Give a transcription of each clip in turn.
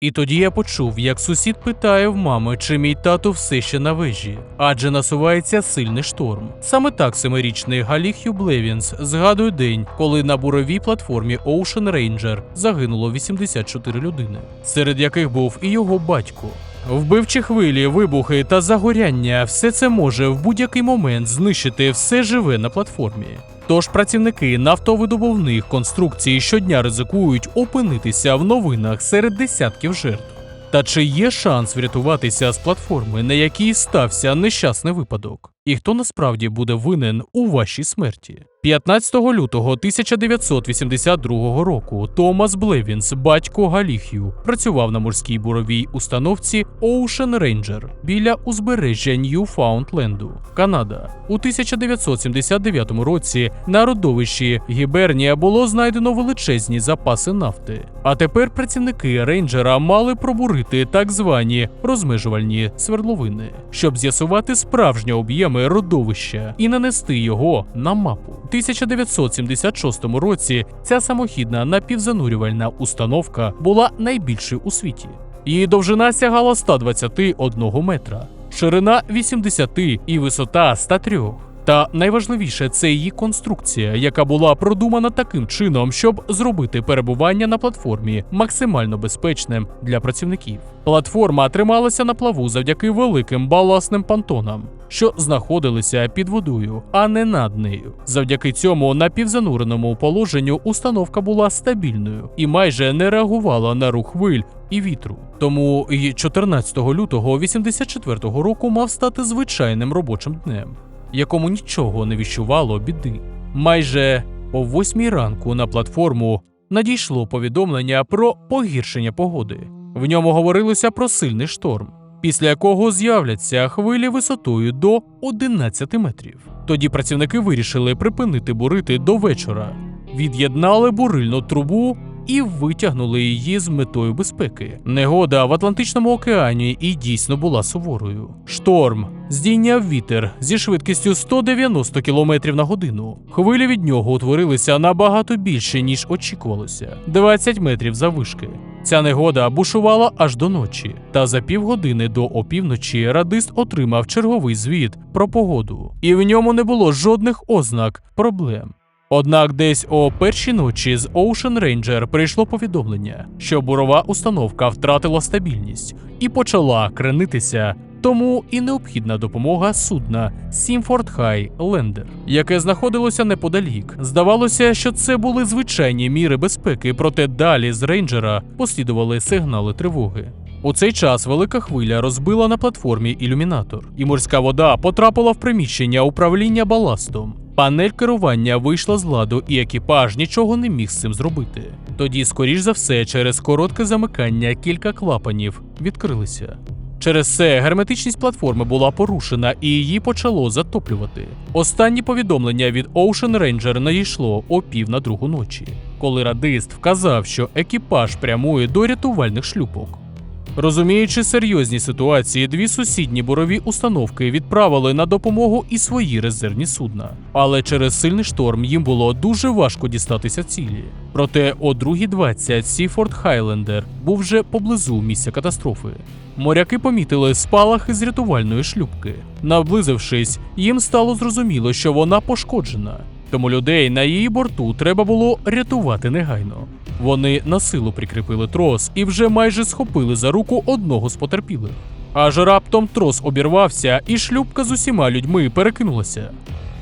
І тоді я почув, як сусід питає в мами, чи мій тато все ще на вежі, адже насувається сильний шторм. Саме так семирічний Галі Хью Блевінс згадує день, коли на буровій платформі Ocean Ranger загинуло 84 людини, серед яких був і його батько. Вбивчі хвилі, вибухи та загоряння все це може в будь-який момент знищити все живе на платформі. Тож працівники нафтовидобувних конструкцій щодня ризикують опинитися в новинах серед десятків жертв. Та чи є шанс врятуватися з платформи, на якій стався нещасний випадок? І хто насправді буде винен у вашій смерті? 15 лютого 1982 року Томас Блевінс, батько Галіхію, працював на морській буровій установці Ocean Ranger біля узбережжя Ньюфаундленду, Канада. У 1979 році на родовищі Гібернія було знайдено величезні запаси нафти. А тепер працівники рейнджера мали пробурити так звані розмежувальні свердловини, щоб з'ясувати справжні об'єми родовища і нанести його на мапу. У 1976 році ця самохідна напівзанурювальна установка була найбільшою у світі. Її довжина сягала 121 метра, ширина 80 і висота 103. Та найважливіше це її конструкція, яка була продумана таким чином, щоб зробити перебування на платформі максимально безпечним для працівників. Платформа трималася на плаву завдяки великим баласним понтонам, що знаходилися під водою, а не над нею. Завдяки цьому напівзануреному положенню установка була стабільною і майже не реагувала на рух хвиль і вітру. Тому і 14 лютого 84 року мав стати звичайним робочим днем якому нічого не віщувало біди. Майже о восьмій ранку на платформу надійшло повідомлення про погіршення погоди. В ньому говорилося про сильний шторм, після якого з'являться хвилі висотою до 11 метрів. Тоді працівники вирішили припинити бурити до вечора, від'єднали бурильну трубу і витягнули її з метою безпеки. Негода в Атлантичному океані і дійсно була суворою. Шторм здійняв вітер зі швидкістю 190 км на годину. Хвилі від нього утворилися набагато більше, ніж очікувалося 20 метрів заввишки. Ця негода бушувала аж до ночі, та за півгодини до опівночі радист отримав черговий звіт про погоду, і в ньому не було жодних ознак проблем. Однак десь о першій ночі з Ocean Ranger прийшло повідомлення, що бурова установка втратила стабільність і почала кренитися. Тому і необхідна допомога судна Сімфорд Хай Лендер, яке знаходилося неподалік. Здавалося, що це були звичайні міри безпеки, проте далі з рейнджера послідували сигнали тривоги. У цей час велика хвиля розбила на платформі ілюмінатор, і морська вода потрапила в приміщення управління баластом. Панель керування вийшла з ладу, і екіпаж нічого не міг з цим зробити. Тоді, скоріш за все, через коротке замикання кілька клапанів відкрилися. Через це герметичність платформи була порушена і її почало затоплювати. Останні повідомлення від Ocean Ranger надійшло о пів на другу ночі, коли радист вказав, що екіпаж прямує до рятувальних шлюпок. Розуміючи серйозні ситуації, дві сусідні бурові установки відправили на допомогу і свої резервні судна. Але через сильний шторм їм було дуже важко дістатися цілі. Проте о 2.20 Сіфорд Хайлендер був вже поблизу місця катастрофи. Моряки помітили спалахи з рятувальної шлюпки. Наблизившись, їм стало зрозуміло, що вона пошкоджена. Тому людей на її борту треба було рятувати негайно. Вони на силу прикріпили трос і вже майже схопили за руку одного з потерпілих. Аж раптом трос обірвався, і шлюпка з усіма людьми перекинулася.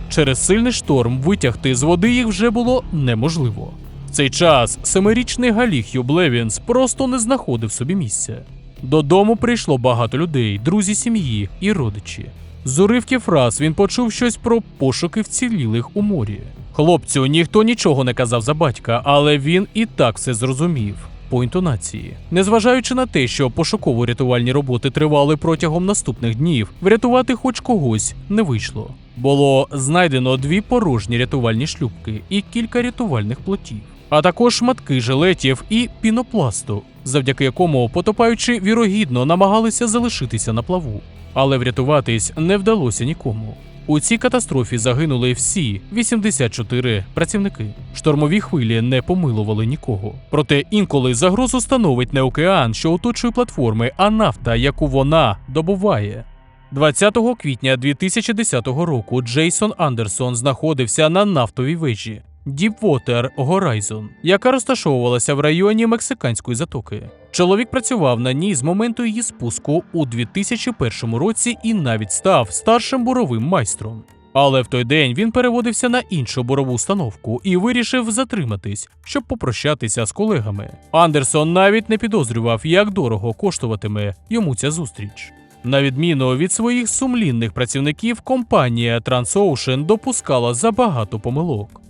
Через сильний шторм витягти з води їх вже було неможливо. В цей час семирічний Галіхью Блевінс просто не знаходив собі місця. Додому прийшло багато людей, друзі сім'ї і родичі. З уривків фраз він почув щось про пошуки вцілілих у морі. Хлопцю ніхто нічого не казав за батька, але він і так все зрозумів по інтонації. Незважаючи на те, що пошуково-рятувальні роботи тривали протягом наступних днів, врятувати хоч когось не вийшло. Було знайдено дві порожні рятувальні шлюпки і кілька рятувальних плотів, а також шматки жилетів і пінопласту, завдяки якому потопаючи вірогідно намагалися залишитися на плаву. Але врятуватись не вдалося нікому. У цій катастрофі загинули всі 84 працівники. Штормові хвилі не помилували нікого. Проте інколи загрозу становить не океан, що оточує платформи, а нафта, яку вона добуває. 20 квітня 2010 року Джейсон Андерсон знаходився на нафтовій вежі Deepwater Horizon, яка розташовувалася в районі Мексиканської затоки. Чоловік працював на ній з моменту її спуску у 2001 році і навіть став старшим буровим майстром. Але в той день він переводився на іншу бурову установку і вирішив затриматись, щоб попрощатися з колегами. Андерсон навіть не підозрював, як дорого коштуватиме йому ця зустріч. На відміну від своїх сумлінних працівників, компанія TransOcean допускала забагато помилок.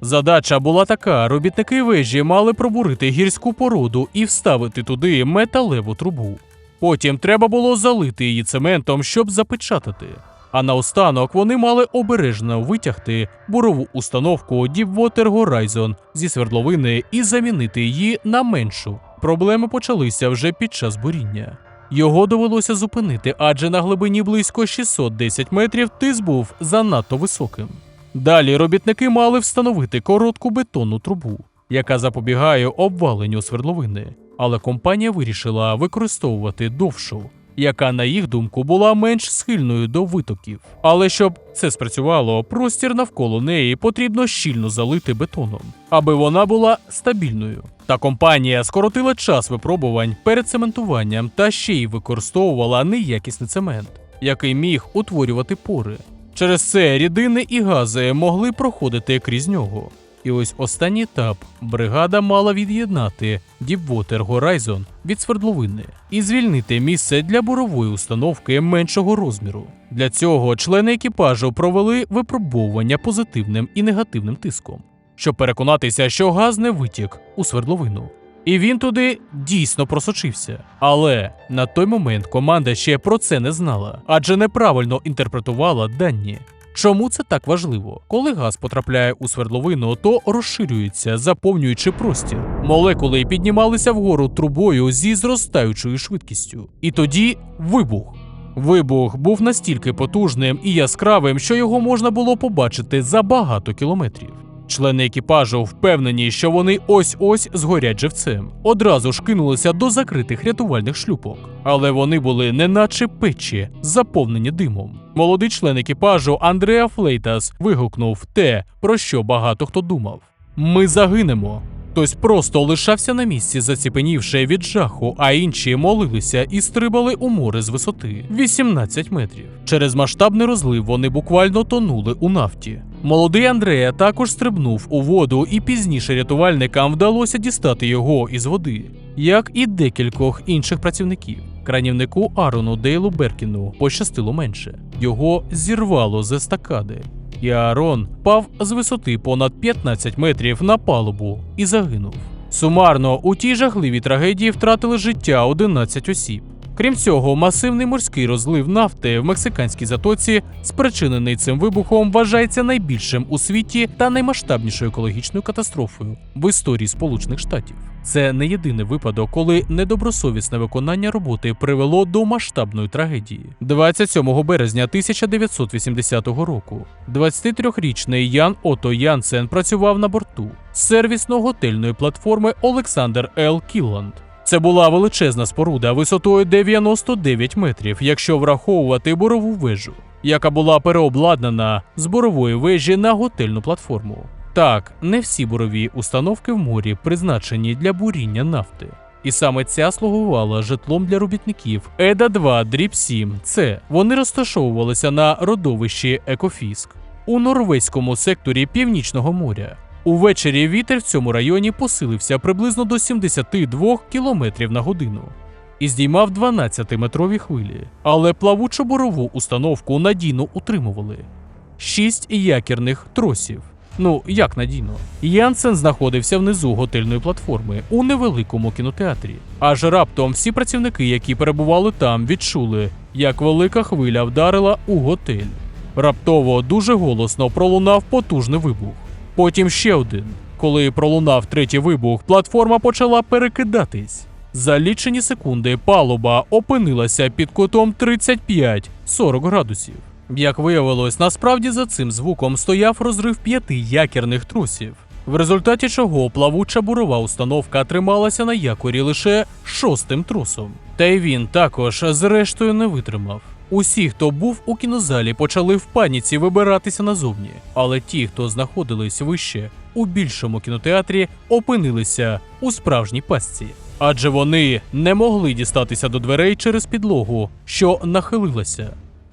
Задача була така: робітники вежі мали пробурити гірську породу і вставити туди металеву трубу. Потім треба було залити її цементом, щоб запечатати. А наостанок вони мали обережно витягти бурову установку Deepwater Horizon зі свердловини і замінити її на меншу. Проблеми почалися вже під час буріння. Його довелося зупинити, адже на глибині близько 610 метрів тиск був занадто високим. Далі робітники мали встановити коротку бетонну трубу, яка запобігає обваленню свердловини, але компанія вирішила використовувати довшу, яка, на їх думку, була менш схильною до витоків. Але щоб це спрацювало, простір навколо неї потрібно щільно залити бетоном, аби вона була стабільною. Та компанія скоротила час випробувань перед цементуванням та ще й використовувала неякісний цемент, який міг утворювати пори. Через це рідини і гази могли проходити крізь нього. І ось останній етап бригада мала від'єднати Deepwater Horizon від свердловини і звільнити місце для бурової установки меншого розміру. Для цього члени екіпажу провели випробовування позитивним і негативним тиском, щоб переконатися, що газ не витік у свердловину. І він туди дійсно просочився. Але на той момент команда ще про це не знала, адже неправильно інтерпретувала дані. Чому це так важливо? Коли газ потрапляє у свердловину, то розширюється, заповнюючи простір. Молекули піднімалися вгору трубою зі зростаючою швидкістю. І тоді вибух. Вибух був настільки потужним і яскравим, що його можна було побачити за багато кілометрів. Члени екіпажу впевнені, що вони ось-ось згорять живцем. Одразу ж кинулися до закритих рятувальних шлюпок, але вони були неначе печі, заповнені димом. Молодий член екіпажу Андреа Флейтас вигукнув те, про що багато хто думав: Ми загинемо. Хтось просто лишався на місці, заціпенівши від жаху, а інші молилися і стрибали у море з висоти 18 метрів. Через масштабний розлив вони буквально тонули у нафті. Молодий Андрея також стрибнув у воду, і пізніше рятувальникам вдалося дістати його із води, як і декількох інших працівників. Кранівнику Арону Дейлу Беркіну пощастило менше. Його зірвало з естакади. І Аарон пав з висоти понад 15 метрів на палубу і загинув. Сумарно у тій жахливій трагедії втратили життя 11 осіб. Крім цього, масивний морський розлив нафти в мексиканській затоці, спричинений цим вибухом, вважається найбільшим у світі та наймасштабнішою екологічною катастрофою в історії Сполучених Штатів. Це не єдиний випадок, коли недобросовісне виконання роботи привело до масштабної трагедії. 27 березня 1980 року 23-річний Ян Ото Янсен працював на борту сервісно-готельної платформи Олександр Л. Кілланд. Це була величезна споруда висотою 99 метрів, якщо враховувати борову вежу, яка була переобладнана з борової вежі на готельну платформу. Так, не всі бурові установки в морі призначені для буріння нафти. І саме ця слугувала житлом для робітників Еда 2 Дріб 7 Це вони розташовувалися на родовищі Екофіск у норвезькому секторі Північного моря. Увечері вітер в цьому районі посилився приблизно до 72 км на годину і здіймав 12-метрові хвилі, але плавучу борову установку надійно утримували. Шість якірних тросів. Ну, як надійно. Янсен знаходився внизу готельної платформи у невеликому кінотеатрі. Аж раптом всі працівники, які перебували там, відчули, як велика хвиля вдарила у готель. Раптово дуже голосно пролунав потужний вибух. Потім ще один. Коли пролунав третій вибух, платформа почала перекидатись. За лічені секунди палуба опинилася під кутом 35-40 градусів. Як виявилось, насправді за цим звуком стояв розрив п'яти якірних трусів, в результаті чого плавуча бурова установка трималася на якорі лише шостим трусом. Та й він також зрештою не витримав. Усі, хто був у кінозалі, почали в паніці вибиратися назовні, але ті, хто знаходились вище у більшому кінотеатрі, опинилися у справжній пастці, адже вони не могли дістатися до дверей через підлогу, що нахилилася.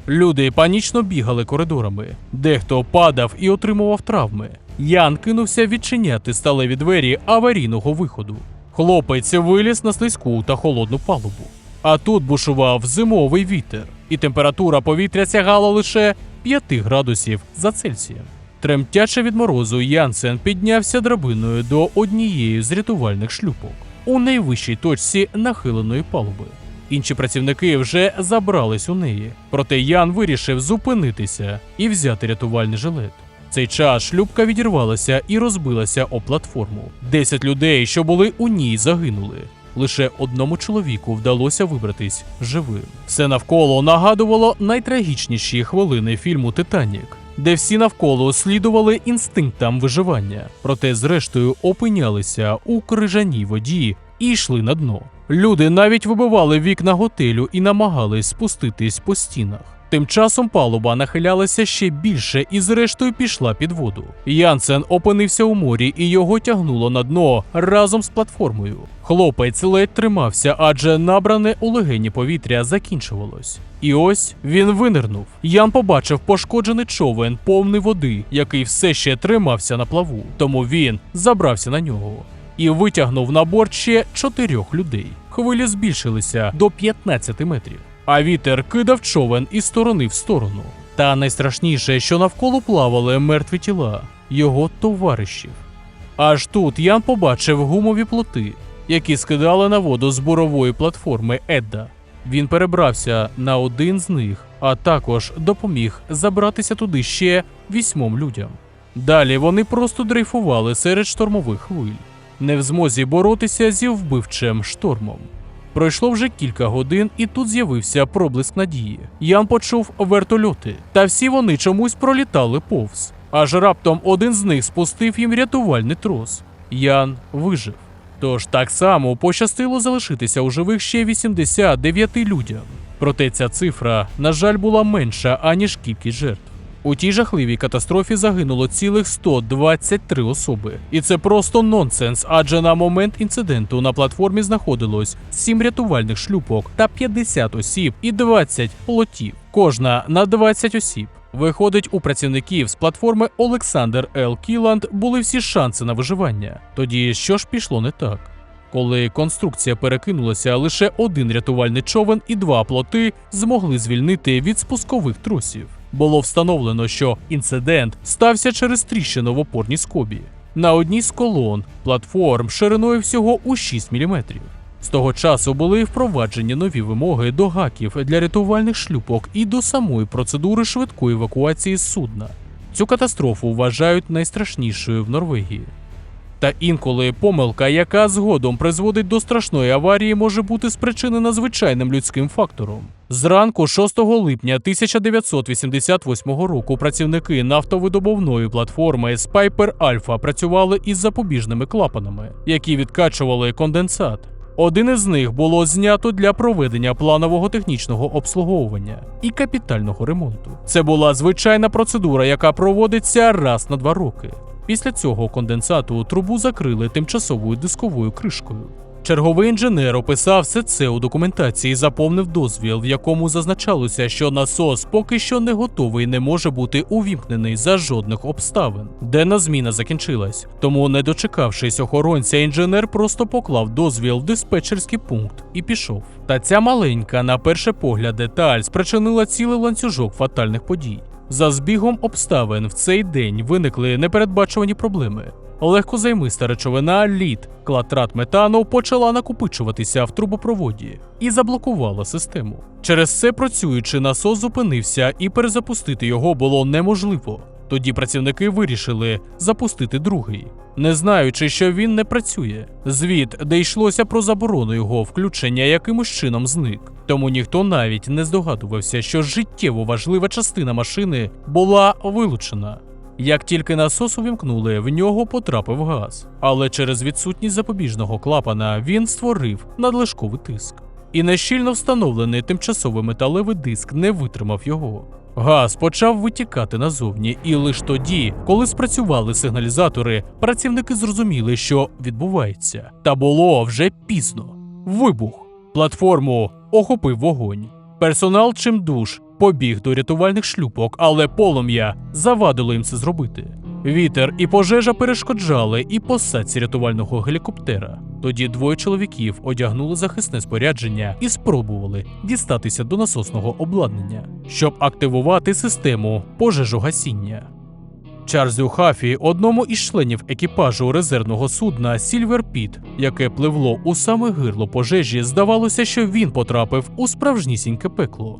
Люди панічно бігали коридорами, дехто падав і отримував травми. Ян кинувся відчиняти сталеві двері аварійного виходу. Хлопець виліз на слизьку та холодну палубу. А тут бушував зимовий вітер, і температура повітря сягала лише 5 градусів за Цельсієм. Тремтячи від морозу, Янсен піднявся драбиною до однієї з рятувальних шлюпок у найвищій точці нахиленої палуби. Інші працівники вже забрались у неї, проте Ян вирішив зупинитися і взяти рятувальний жилет. Цей час шлюпка відірвалася і розбилася об платформу. Десять людей, що були у ній, загинули. Лише одному чоловіку вдалося вибратись живим. Все навколо нагадувало найтрагічніші хвилини фільму Титанік, де всі навколо слідували інстинктам виживання, проте зрештою опинялися у крижаній воді і йшли на дно. Люди навіть вибивали вікна готелю і намагались спуститись по стінах. Тим часом палуба нахилялася ще більше і зрештою пішла під воду. Янсен опинився у морі і його тягнуло на дно разом з платформою. Хлопець ледь тримався, адже набране у легені повітря закінчувалось. І ось він винирнув. Ян побачив пошкоджений човен, повний води, який все ще тримався на плаву. Тому він забрався на нього і витягнув на борт ще чотирьох людей. Хвилі збільшилися до 15 метрів, а вітер кидав човен із сторони в сторону. Та найстрашніше, що навколо плавали мертві тіла його товаришів. Аж тут Ян побачив гумові плоти, які скидали на воду з бурової платформи Едда. Він перебрався на один з них, а також допоміг забратися туди ще вісьмом людям. Далі вони просто дрейфували серед штормових хвиль, не в змозі боротися зі вбивчим штормом. Пройшло вже кілька годин, і тут з'явився проблиск надії. Ян почув вертольоти, та всі вони чомусь пролітали повз. Аж раптом один з них спустив їм рятувальний трос. Ян вижив. Тож так само пощастило залишитися у живих ще 89 людям. Проте ця цифра, на жаль, була менша, аніж кількість жертв. У тій жахливій катастрофі загинуло цілих 123 особи. І це просто нонсенс, адже на момент інциденту на платформі знаходилось 7 рятувальних шлюпок та 50 осіб і 20 плотів, кожна на 20 осіб. Виходить, у працівників з платформи Олександр Л. Кіланд були всі шанси на виживання. Тоді що ж пішло не так? Коли конструкція перекинулася, лише один рятувальний човен і два плоти змогли звільнити від спускових тросів. Було встановлено, що інцидент стався через тріщину в опорній скобі. На одній з колон платформ шириною всього у 6 мм. З того часу були впроваджені нові вимоги до гаків для рятувальних шлюпок і до самої процедури швидкої евакуації з судна. Цю катастрофу вважають найстрашнішою в Норвегії. Та інколи помилка, яка згодом призводить до страшної аварії, може бути спричинена звичайним людським фактором. Зранку 6 липня 1988 року працівники нафтовидобувної платформи Спайпер Альфа працювали із запобіжними клапанами, які відкачували конденсат. Один із них було знято для проведення планового технічного обслуговування і капітального ремонту. Це була звичайна процедура, яка проводиться раз на два роки. Після цього конденсату трубу закрили тимчасовою дисковою кришкою. Черговий інженер описав все це у документації заповнив дозвіл, в якому зазначалося, що насос поки що не готовий не може бути увімкнений за жодних обставин. Денна зміна закінчилась, тому, не дочекавшись охоронця, інженер просто поклав дозвіл в диспетчерський пункт і пішов. Та ця маленька, на перший погляд, деталь спричинила цілий ланцюжок фатальних подій. За збігом обставин в цей день виникли непередбачувані проблеми. Легкозаймиста речовина лід, клатрат метану почала накопичуватися в трубопроводі і заблокувала систему. Через це працюючи насос зупинився, і перезапустити його було неможливо. Тоді працівники вирішили запустити другий, не знаючи, що він не працює. Звіт, де йшлося про заборону його включення, якимось чином зник. тому ніхто навіть не здогадувався, що життєво важлива частина машини була вилучена. Як тільки насос увімкнули, в нього потрапив газ, але через відсутність запобіжного клапана він створив надлишковий тиск. І нещільно встановлений тимчасовий металевий диск не витримав його. Газ почав витікати назовні, і лише тоді, коли спрацювали сигналізатори, працівники зрозуміли, що відбувається. Та було вже пізно. Вибух. Платформу охопив вогонь. Персонал чимдуж побіг до рятувальних шлюпок, але полум'я завадило їм це зробити. Вітер і пожежа перешкоджали і посадці рятувального гелікоптера. Тоді двоє чоловіків одягнули захисне спорядження і спробували дістатися до насосного обладнання, щоб активувати систему пожежогасіння. Чарльзу Хафі, одному із членів екіпажу резервного судна Сільвер Піт, яке пливло у саме гирло пожежі, здавалося, що він потрапив у справжнісіньке пекло.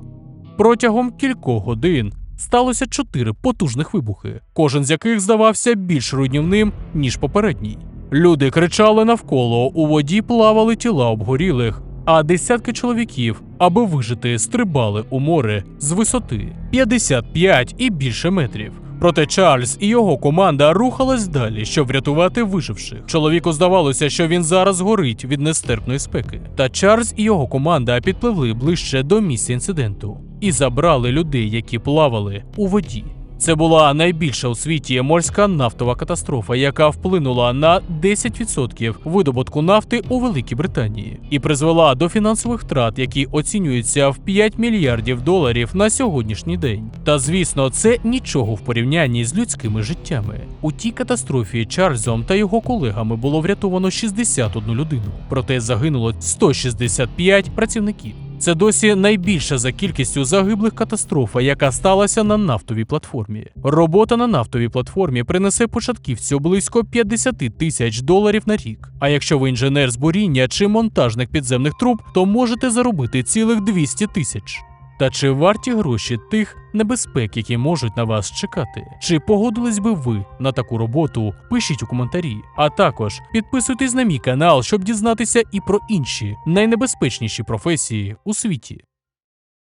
Протягом кількох годин сталося чотири потужних вибухи, кожен з яких здавався більш руйнівним, ніж попередній. Люди кричали навколо, у воді плавали тіла обгорілих, а десятки чоловіків, аби вижити, стрибали у море з висоти 55 і більше метрів. Проте Чарльз і його команда рухались далі, щоб врятувати виживших. Чоловіку здавалося, що він зараз горить від нестерпної спеки. Та Чарльз і його команда підпливли ближче до місця інциденту і забрали людей, які плавали у воді. Це була найбільша у світі морська нафтова катастрофа, яка вплинула на 10% видобутку нафти у Великій Британії і призвела до фінансових втрат, які оцінюються в 5 мільярдів доларів на сьогоднішній день. Та звісно, це нічого в порівнянні з людськими життями. У тій катастрофі Чарльзом та його колегами було врятовано 61 людину, проте загинуло 165 працівників. Це досі найбільша за кількістю загиблих катастрофа, яка сталася на нафтовій платформі. Робота на нафтовій платформі принесе початківцю близько 50 тисяч доларів на рік. А якщо ви інженер з буріння чи монтажник підземних труб, то можете заробити цілих 200 тисяч. Та чи варті гроші тих небезпек, які можуть на вас чекати? Чи погодились би ви на таку роботу? Пишіть у коментарі. А також підписуйтесь на мій канал, щоб дізнатися і про інші найнебезпечніші професії у світі.